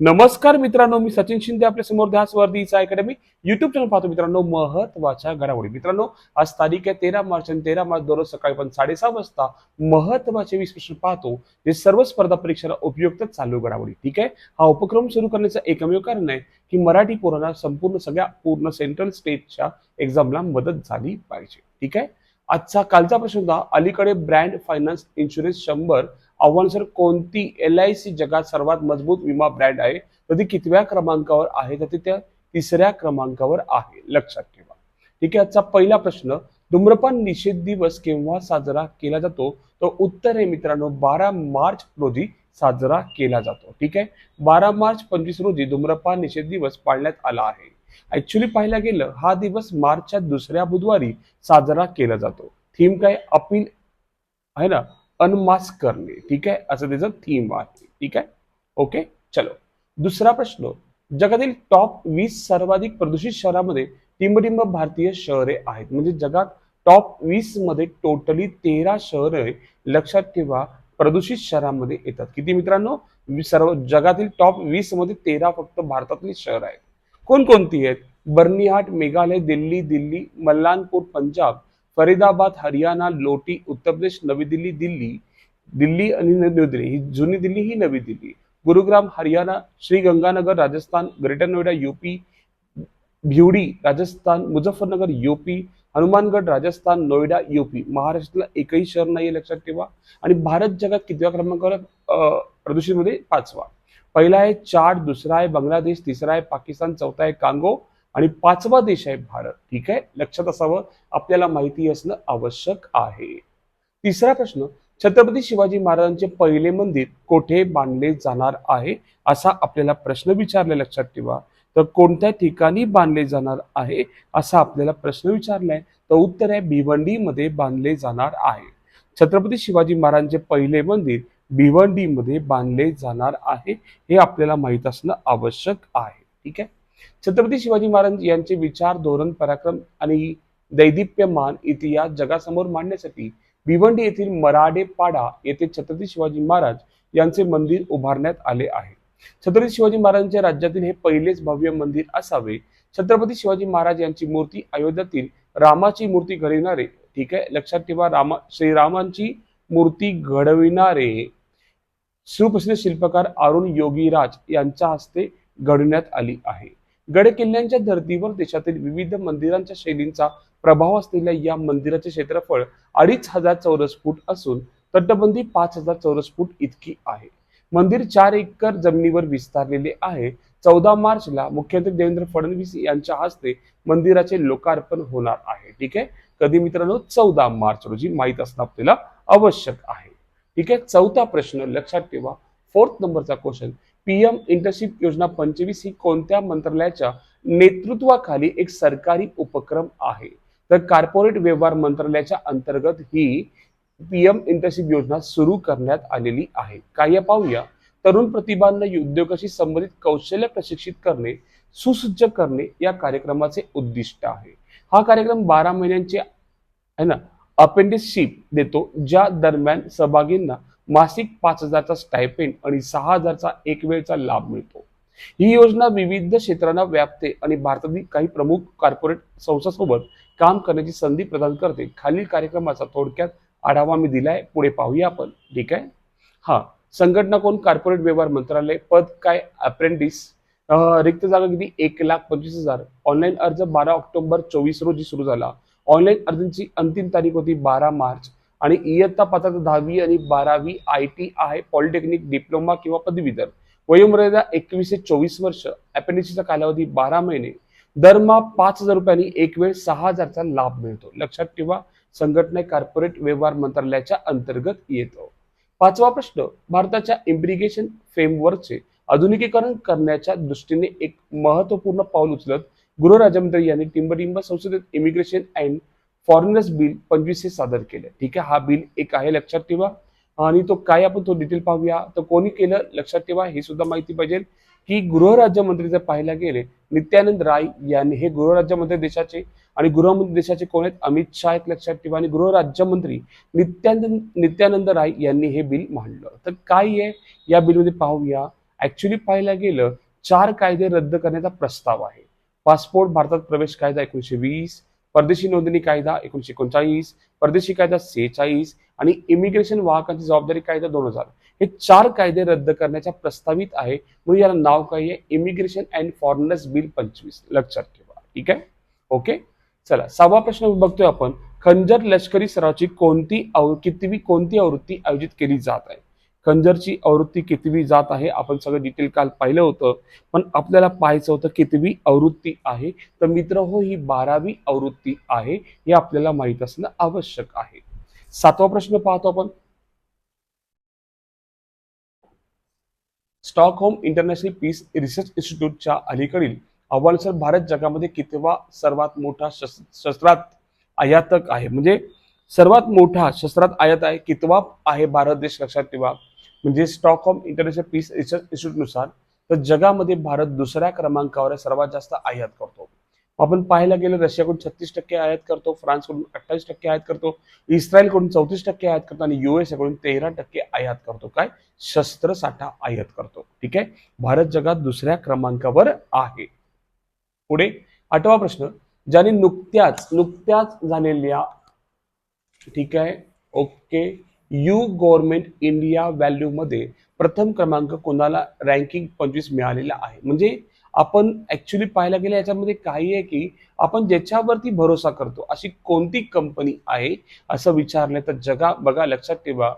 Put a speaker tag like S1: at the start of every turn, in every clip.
S1: नमस्कार मित्रांनो मी सचिन शिंदे आपल्यासमोर ध्यास वर्दीचा अकॅडमी युट्यूब चॅनल पाहतो मित्रांनो महत्त्वाच्या घडामोडी. मित्रांनो आज तारीख आहे तेरा मार्च आणि तेरा मार्च दररोज सकाळी पण साडेसहा वाजता महत्त्वाचे वीस प्रश्न पाहतो जे सर्व स्पर्धा परीक्षेला उपयुक्त चालू घडामोडी. ठीक आहे? हा उपक्रम सुरू करण्याचं एकमेव कारण आहे की मराठी पोरांना संपूर्ण सगळ्या पूर्ण सेंट्रल स्टेटच्या एक्झामला मदत झाली पाहिजे. ठीक आहे? आजचा कालचा प्रश्न होता अलीकडे ब्रँड फायनान्स इन्शुरन्स शंभर आव्हानसर कोणती एल आय सी जगात सर्वात मजबूत विमा ब्रँड आहे? तर ती कितव्या क्रमांकावर आहे? तर ती त्या तिसऱ्या क्रमांकावर आहे. लक्षात ठेवा. ठीक आहे आजचा पहिला प्रश्न धूम्रपान निषेध दिवस केव्हा साजरा केला जातो? तर उत्तर आहे मित्रांनो बारा मार्च रोजी साजरा केला जातो. ठीक आहे? बारा मार्च पंचवीस रोजी धूम्रपान निषेध दिवस पाळण्यात आला आहे. ऍक्च्युली पाहायला गेलं हा दिवस मार्चच्या दुसऱ्या बुधवारी साजरा केला जातो. थीम काय? अपील आहे ना? अनमास्क करणे. ठीक आहे? असं त्याचं थीम आहे. ठीक आहे? ओके चलो. दुसरा प्रश्न. जगातील टॉप वीस सर्वाधिक प्रदूषित शहरामध्ये टिंबटिंब भारतीय शहरे आहेत. म्हणजे जगात टॉप वीसमध्ये टोटली तेरा शहरे लक्षात ठेवा प्रदूषित शहरामध्ये येतात. किती मित्रांनो? सर्व जगातील टॉप वीसमध्ये तेरा फक्त भारतातली शहर आहेत. कोणकोणती आहेत? बर्निहाट मेघालय दिल्ली दिल्ली मल्लानपूर पंजाब फरीदाबाद हरियाणा लोटी उत्तर प्रदेश नवी दिल्ली दिल्ली दिल्ली आणि नवी दिल्ली. ही जुनी दिल्ली ही नवी Delhi. Gurugram Haryana Shri Ganganagar Rajasthan greater Noida UP Bhiwadi Rajasthan Muzaffarnagar UP Hanumangarh Rajasthan Noida UP. महाराष्ट्रातला एकही शहर नाही लक्षात ठेवा. आणि भारत जगात कितव्या क्रमांकावर अं, पाचवा. पहिला आहे चाड दुसरा आहे बांगलादेश तिसरा आहे पाकिस्तान चौथा आहे कांगो आणि पाचवा देश आहे भारत. ठीक आहे? लक्षात असावं. आपल्याला माहिती असणं आवश्यक आहे. तिसरा प्रश्न छत्रपती शिवाजी महाराजांचे पहिले मंदिर कोठे बांधले जाणार आहे? असा आपल्याला प्रश्न विचारला लक्षात ठेवा. तर कोणत्या ठिकाणी बांधले जाणार आहे? असा आपल्याला प्रश्न विचारलाय. तर उत्तर आहे भिवंडीमध्ये बांधले जाणार आहे. छत्रपती शिवाजी महाराजांचे पहिले मंदिर भिवंडीमध्ये बांधले जाणार आहे हे आपल्याला माहीत असणं आवश्यक आहे. ठीक आहे? छत्रपती शिवाजी महाराज यांचे विचार धोरण पराक्रम आणि दैदिप्यमान इतिहास जगासमोर मांडण्यासाठी भिवंडी येथील मराडे पाडा येथे छत्रपती शिवाजी महाराज यांचे मंदिर उभारण्यात आले आहे. छत्रपती शिवाजी महाराजांच्या राज्यातील हे पहिलेच भव्य मंदिर असावे. छत्रपती शिवाजी महाराज यांची मूर्ती अयोध्यातील रामाची मूर्ती घडविणारे ठीक आहे? लक्षात ठेवा रामा श्रीरामांची मूर्ती घडविणारे सुप्रसिद्ध शिल्पकार अरुण योगीराज यांच्या हस्ते घडवण्यात आली आहे. गड किल्ल्यांच्या धर्तीवर देशातील विविध मंदिरांच्या शैलींचा प्रभाव असलेल्या या मंदिराचे क्षेत्रफळ अडीच हजार चौरस फूट असून तटबंदी पाच हजार चौरस फूट इतकी आहे. मंदिर चार एकर जमिनीवर विस्तारलेले आहे. चौदा मार्चला मुख्यमंत्री देवेंद्र फडणवीस यांच्या हस्ते मंदिराचे लोकार्पण होणार आहे. ठीक आहे? कधी मित्रांनो? चौदा मार्च रोजी माहीत असणं आपल्याला आवश्यक आहे. ठीक आहे? चौथा प्रश्न लक्षात ठेवा. फोर्थ नंबरचा क्वेश्चन पीएम इंटर्नशिप योजना पंचवीस ही कोणत्या मंत्रालयाच्या नेतृत्वाखाली एक सरकारी उपक्रम आहे? तर कॉर्पोरेट व्यवहार मंत्रालयाच्या अंतर्गत ही पीएम इंटर्नशिप योजना सुरू करण्यात आलेली आहे. काय पाहूया. तरुण प्रतिभांना उद्योगाशी संबंधित कौशल्य प्रशिक्षित करणे सुसज्ज करणे या कार्यक्रमाचे उद्दिष्ट आहे. हा कार्यक्रम बारा महिन्यांचे आहे ना अपेंडिसशिप देतो ज्या दरम्यान सहभागींना मासिक पाच हजारचा स्टायपेंड आणि सहा हजारचा एक वेळचा लाभ मिळतो. ही योजना विविध क्षेत्रांना व्यापते आणि भारतातील काही प्रमुख कॉर्पोरेट संस्थांसोबत काम करण्याची संधी प्रदान करते. खालील कार्यक्रमाचा थोडक्यात आढावा मी दिलाय. पुढे पाहूया आपण. ठीक आहे? हा. संघटना कोण? कॉर्पोरेट व्यवहार मंत्रालय. पद काय? अप्रेंटिस रिक्त जागा किती? एक लाख पंचवीस हजार. ऑनलाईन अर्ज बारा ऑक्टोबर चोवीस रोजी सुरू झाला. ऑनलाईन अर्जांची अंतिम तारीख होती बारा मार्च. आणि इयत्ता पात्रता दहावी आणि बारावी I T I polytechnic diploma किंवा पदवीधर. वयोमर्यादा एकवीस ते चोवीस वर्ष अपेंडिसीचा कालावधी बारा महिने. दरमहा पाच हजार रुपयांनी एक वेळ सहा हजारचा लाभ मिळतो. लक्षात ठेवा संघटना कॉर्पोरेट व्यवहार मंत्रालयाच्या अंतर्गत येतो. पाचवा प्रश्न भारताच्या इम्प्रिगेशन फ्रेमवर्कचे आधुनिकीकरण करण्याच्या दृष्टीने एक महत्त्वपूर्ण पाऊल उचलत गृह राज्यमंत्री यांनी टिंबटिंब संसदेत इमिग्रेशन अँड फॉरेनर्स बिल पंचवीसशे सादर केलं. ठीक आहे? हा बिल एक आहे लक्षात ठेवा. आणि तो काय आपण तो डिटेल पाहूया. तर कोणी केलं? लक्षात ठेवा हे सुद्धा माहिती पाहिजे. की गृहराज्यमंत्री जर पाहायला गेले नित्यानंद राय यांनी हे गृहराज्यमंत्री देशाचे आणि गृहमंत्री देशाचे कोण आहेत? अमित शाह आहेत लक्षात ठेवा. आणि गृहराज्यमंत्री नित्यानंद नित्यानंद राय यांनी हे बिल मांडलं. तर काय आहे? या बिलमध्ये पाहूया. ऍक्च्युली पाहायला गेलं चार कायदे रद्द करण्याचा प्रस्ताव आहे. पासपोर्ट भारतात प्रवेश कायदा एकोणीशे वीस परदेशी नोंदणी कायदा एकोणीशे एकोणचाळीस परदेशी कायदा सेहेचाळीस आणि इमिग्रेशन वाहकांची जबाबदारी कायदा दोन हजार. हे चार कायदे रद्द करण्याच्या प्रस्तावित आहे. म्हणून याला नाव काय आहे? इमिग्रेशन अँड फॉरेनर्स बिल पंचवीस. लक्षात ठेवा. ठीक आहे? ओके चला सहावा प्रश्न बघतोय आपण. खंजर लष्करी सरावची कोणती आव- कितवी कोणती आवृत्ती आयोजित केली जात आहे? खंजरची आवृत्ती कितवी जात आहे? आपण सगळं डिटेल काल पाहिलं होतं पण आपल्याला पाहायचं होतं कितवी आवृत्ती आहे. तर मित्र हो ही बारावी आवृत्ती आहे हे आपल्याला माहीत असणं आवश्यक आहे. सातवा प्रश्न पाहतो आपण. स्टॉकहोम इंटरनॅशनल पीस रिसर्च इन्स्टिट्यूटच्या अलीकडील अहवालानुसार भारत जगामध्ये कितवा सर्वात मोठा शस्त्रात आयातक आहे? म्हणजे सर्वात मोठा शस्त्रात आयात आहे कितवा आहे भारत देश? लक्षात ठेवा. म्हणजे स्टॉकहोम इंटरनॅशनल पीस रिसर्च इन्स्टिट्यूटनुसार तर जगामध्ये भारत दुसऱ्या क्रमांकावर सर्वात जास्त आयात करतो. आपण पाहायला गेलं रशियाकडून छत्तीस टक्के आयात करतो फ्रान्सकडून अठ्ठावीस टक्के आयात करतो इस्रायलकडून चौतीस टक्के आयात करतो आणि युएसएकडून तेरा टक्के आयात करतो. काय? शस्त्रसाठा आयात करतो. ठीक आहे? भारत जगात दुसऱ्या क्रमांकावर आहे. पुढे आठवा प्रश्न ज्याने नुकत्याच नुकत्याच झालेल्या ठीक आहे? Okay. U government India value मध्ये प्रथम क्रमांक कोणाला रँकिंग पंचवीस मिळालेला आहे? म्हणजे आपण ऍक्च्युली पाहायला गेलं याच्यामध्ये काही आहे की आपण ज्याच्यावरती भरोसा करतो अशी कोणती कंपनी आहे असं विचारलं तर जगा बघा लक्षात ठेवा.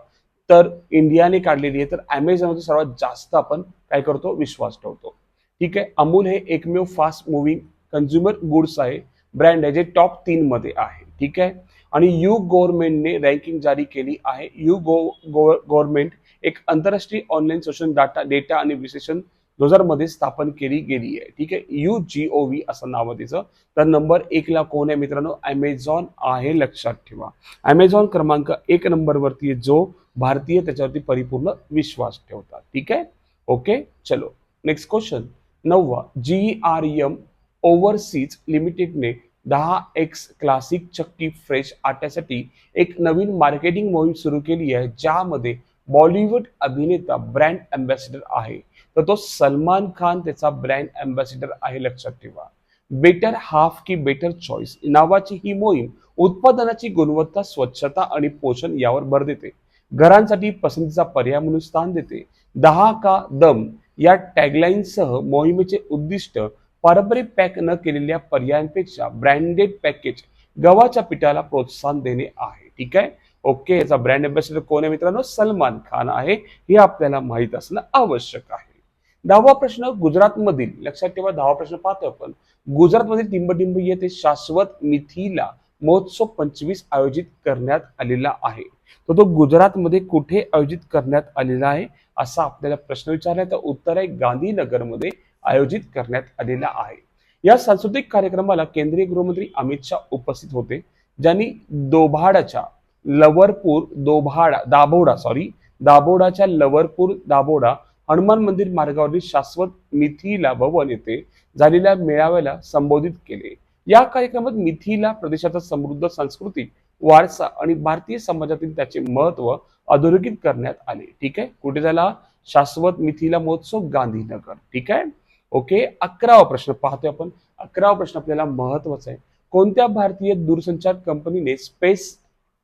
S1: तर इंडियाने काढलेली आहे तर अमेझॉनवरती सर्वात जास्त आपण काय करतो? विश्वास ठेवतो. ठीक आहे? अमूल हे एकमेव फास्ट मुव्हिंग कन्झ्युमर गुड्स आहे. ब्रँड आहे जे टॉप तीन मध्ये आहे. ठीक आहे? आणि यू गव्हर्नमेंटने रँकिंग जारी केली आहे. यू गो गव्हर्नमेंट एक आंतरराष्ट्रीय ऑनलाईन सोशल डाटा डेटा आणि विश्लेषण दोन हजारमध्ये स्थापन केली गेली आहे. ठीक आहे? यू जी ओ व्ही असं नाव तिचं. तर नंबर एकला कोण आहे मित्रांनो? अमेझॉन आहे लक्षात ठेवा. अमेझॉन क्रमांक एक नंबरवरती आहे जो भारतीय त्याच्यावरती परिपूर्ण विश्वास ठेवतात. ठीक आहे? ओके? चलो. नेक्स्ट क्वेश्चन नववा. जी आर एम ओव्हरसीज लिमिटेडने दहा एक्स क्लासिक चक्की फ्रेश आट्यासाठी एक नवीन मार्केटिंग मोहीम सुरू केली आहे ज्यामध्ये बॉलिवूड अभिनेता ब्रँड अँबॅसिडर आहे. तर तो सलमान खान त्याचा ब्रँड अँबॅसिडर आहे लक्षात ठेवा. बेटर हाफ की बेटर चॉईस नावाची ही मोहीम उत्पादनाची गुणवत्ता स्वच्छता आणि पोषण यावर भर देते. घरांसाठी पसंतीचा पर्याय म्हणून स्थान देते. दहा का दम या टॅगलाईनसह मोहिमेचे उद्दिष्ट पारंपरिक पॅक न केलेल्या पर्यायांपेक्षा ब्रँडेड पॅकेज गव्हाच्या पिठाला प्रोत्साहन देणे आहे. ठीक आहे? ओके याचा ब्रँड अँबॅसिडर कोण आहे मित्रांनो? सलमान खान आहे. हे आपल्याला माहीत असणं आवश्यक आहे. दहावा प्रश्न गुजरातमधील लक्षात ठेवा दहावा प्रश्न पाहतो आपण. गुजरातमधील टिंबटिंब येथे शाश्वत मिथीला महोत्सव पंचवीस आयोजित करण्यात आलेला आहे. तर तो गुजरातमध्ये कुठे आयोजित करण्यात आलेला आहे? असा आपल्याला प्रश्न विचारला तर उत्तर आहे गांधीनगरमध्ये. आयोजित करण्यात आलेला आहे. या सांस्कृतिक कार्यक्रमाला केंद्रीय गृहमंत्री अमित शाह उपस्थित होते ज्यांनी दोभाडाच्या लवरपूर दोभाडा दाभोडा सॉरी दाभोडाच्या लवरपूर दाभोडा हनुमान मंदिर मार्गावरील शाश्वत मिथिला भवन येथे झालेल्या मेळाव्याला संबोधित केले. या कार्यक्रमात मिथिला प्रदेशाचा समृद्ध सांस्कृतिक वारसा आणि भारतीय समाजातील त्याचे महत्त्व अधोरेखित करण्यात आले. ठीक आहे? कुठे झाला? शाश्वत मिथिला महोत्सव गांधीनगर. ठीक आहे? ओके? अकरावा प्रश्न पाहतोय आपण. अकरावा प्रश्न आपल्याला महत्त्वाचा आहे. कोणत्या भारतीय दूरसंचार कंपनीने स्पेस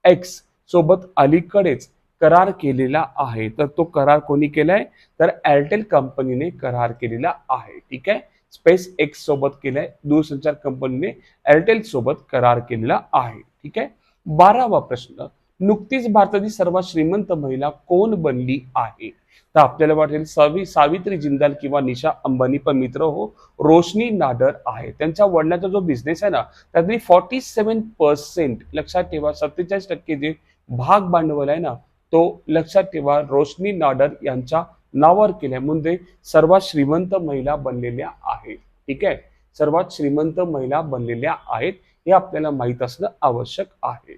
S1: एक्स सोबत अलीकडेच करार केलेला आहे? तर तो करार कोणी केलाय? तर एअरटेल कंपनीने करार केलेला आहे. ठीक आहे? स्पेस एक्स सोबत केलाय दूरसंचार कंपनीने एअरटेल सोबत करार केलेला आहे. ठीक आहे? बारावा प्रश्न. नुकतीच भारतातील सर्वात श्रीमंत महिला कोण बनली आहे? तर आपल्याला वाटेल सावी सावित्री जिंदाल किंवा निशा अंबानी पण मित्र हो रोशनी नाडर आहे. त्यांच्या वडिलांचा जो बिझनेस आहे ना त्यातली फॉर्टी सेवन पर्सेंट लक्षात ठेवा सत्तेचाळीस टक्के जे भाग भांडवल आहे ना तो लक्षात ठेवा रोशनी नाडर यांच्या नावावर केल्या. म्हणजे सर्वात श्रीमंत महिला बनलेल्या आहेत. ठीक आहे? सर्वात श्रीमंत महिला बनलेल्या आहेत हे आपल्याला माहीत असणं आवश्यक आहे.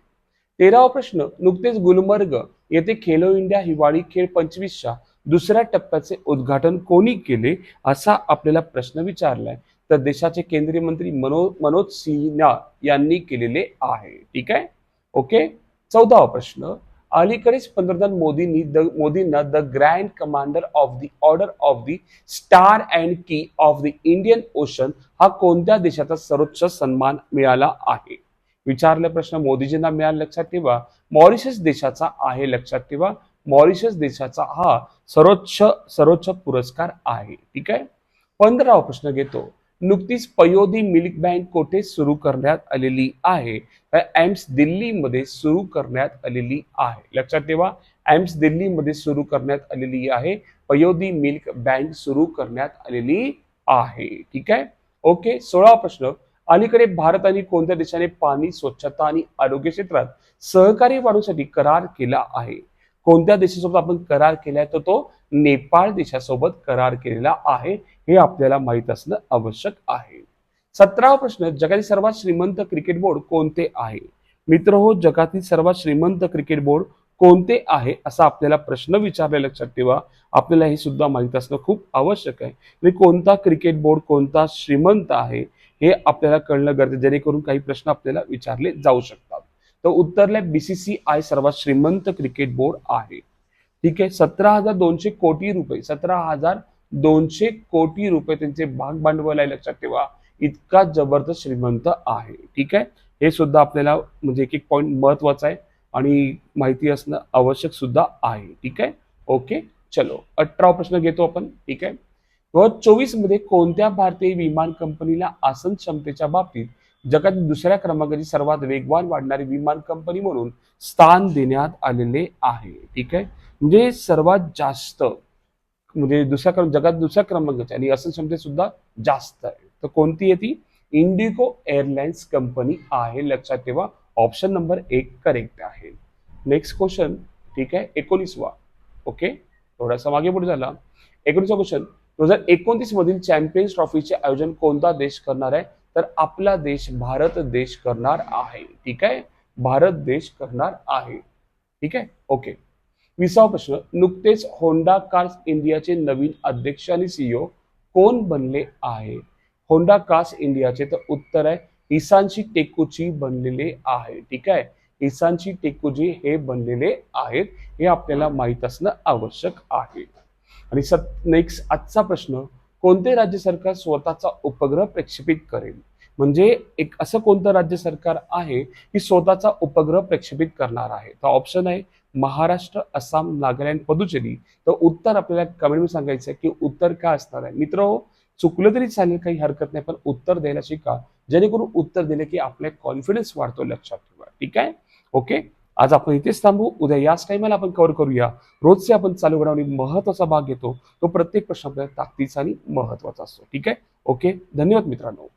S1: तेरावा प्रश्न नुकतेच गुलमर्ग येथे खेलो इंडिया हिवाळी खेळ पंचवीसच्या दुसऱ्या टप्प्याचे उद्घाटन कोणी केले असा आपल्याला प्रश्न विचारलाय. तर देशाचे केंद्रीय मंत्री मनो मनोज सिन्हा यांनी केलेले आहे. ठीक आहे? ओके? चौदावा प्रश्न अलीकडेच पंतप्रधान मोदींनी द मोदींना the grand commander of the order of the star and key of the Indian ocean हा कोणत्या देशाचा सर्वोच्च सन्मान मिळाला आहे? विचारले प्रश्न मोदीजींना मिळाला लक्षात ठेवा. मॉरिशस देशाचा आहे लक्षात ठेवा. मॉरिशस देशाचा हा सर्वोच्च सर्वोच्च पुरस्कार आहे. ठीक आहे? पंधरावा प्रश्न घेतो. नुकतीच पयोदी मिल्क बँक कोठे सुरू करण्यात आलेली आहे? तर एम्स दिल्लीमध्ये सुरू करण्यात आलेली आहे. लक्षात ठेवा. एम्स दिल्लीमध्ये सुरू करण्यात आलेली आहे. पयोदी मिल्क बँक सुरू करण्यात आलेली आहे. ठीक आहे? ओके सोळा प्रश्न. अलीकडे भारत आणि कोणत्या देशाने पाणी स्वच्छता आणि आरोग्य क्षेत्रात सहकार्य वाढवण्यासाठी करार केला आहे? कोणत्या देशासोबत आपण करार केलाय? तर तो नेपाळ देशासोबत करार केलेला आहे हे आपल्याला माहीत असणं आवश्यक आहे. सतरावा प्रश्न जगातील सर्वात श्रीमंत क्रिकेट बोर्ड कोणते आहे? मित्र हो जगातील सर्वात श्रीमंत क्रिकेट बोर्ड कोणते आहे? असा आपल्याला प्रश्न विचारले लक्षात ठेवा. आपल्याला हे सुद्धा माहीत असणं खूप आवश्यक आहे. म्हणजे कोणता क्रिकेट बोर्ड कोणता श्रीमंत आहे? हे आपल्याला कळणं गरजेचं जेणेकरून काही प्रश्न आपल्याला विचारले जाऊ शकतात. तर उत्तरला बीसीसीआय सर्वात श्रीमंत क्रिकेट बोर्ड आहे. ठीक आहे सतरा हजार दोनशे कोटी रुपये सतरा हजार दोनशे कोटी रुपये त्यांचे भाग भांडवल आहे लक्षात ठेवा. इतका जबरदस्त श्रीमंत आहे. ठीक आहे हे सुद्धा आपल्याला म्हणजे एक एक पॉईंट महत्त्वाचा आहे आणि माहिती असणं आवश्यक सुद्धा आहे. ठीक आहे ओके चलो अठरा प्रश्न घेतो आपण. ठीक आहे दोन हजार चोवीसमध्ये कोणत्या भारतीय विमान कंपनीला आसन क्षमतेच्या बाबतीत जगात दुसऱ्या क्रमांकाची सर्वात वेगवान वाढणारी विमान कंपनी म्हणून स्थान देण्यात आलेले आहे? ठीक आहे? म्हणजे सर्वात जास्त म्हणजे दुसऱ्या क्रम जगात दुसऱ्या क्रमांकाची आणि आसन क्षमते सुद्धा जास्त आहे. तर कोणती आहे ती? इंडिगो एअरलाइन्स कंपनी आहे. लक्षात ठेवा ऑप्शन नंबर एक करेक्ट आहे. नेक्स्ट क्वेश्चन ठीक आहे? एकोणीसवा. ओके थोडासा मागे पुढे झाला. एकोणीसवा क्वेश्चन दोन हजार एकोणतीस मधील चॅम्पियन्स ट्रॉफीचे आयोजन कोणता देश करणार आहे? तर आपला देश भारत देश करणार आहे. ठीक आहे? भारत देश करणार आहे. ठीक आहे? ओके विसावा प्रश्न. नुकतेच होंडा कार्स इंडियाचे नवीन अध्यक्ष आणि सीईओ कोण बनले आहे? होंडा कार्स इंडियाचे तर उत्तर आहे इसांची टेकुची बनलेले आहे. ठीक आहे? इसांची टेकुजी हे बनलेले आहेत. हे आपल्याला माहीत असणं आवश्यक आहे. आणि सत नेक्स्ट आजचा प्रश्न कोणते राज्य सरकार स्वतःचा उपग्रह प्रक्षेपित करेल? म्हणजे एक असं कोणतं राज्य सरकार आहे की स्वतःचा उपग्रह प्रक्षेपित करणार आहे? तर ऑप्शन आहे महाराष्ट्र आसाम नागालँड पदुचेरी. तर उत्तर आपल्याला कमेंटमध्ये सांगायचं आहे की उत्तर काय असणार आहे? मित्र चुकलं तरी चालेल काही हरकत नाही पण उत्तर द्यायला शिका. जेणेकरून उत्तर दिले की आपल्या कॉन्फिडन्स वाढतो लक्षात ठेवा. ठीक आहे? ओके आज आपण इथेच थांबू. उद्या याच टाइमाला आपण कव्हर करूया. रोजचे आपण चालू घडावणी महत्त्वाचा भाग घेतो. तो प्रत्येक प्रश्न आपल्याला ताकदीचा आणि महत्त्वाचा असतो. ठीक आहे? ओके धन्यवाद मित्रांनो.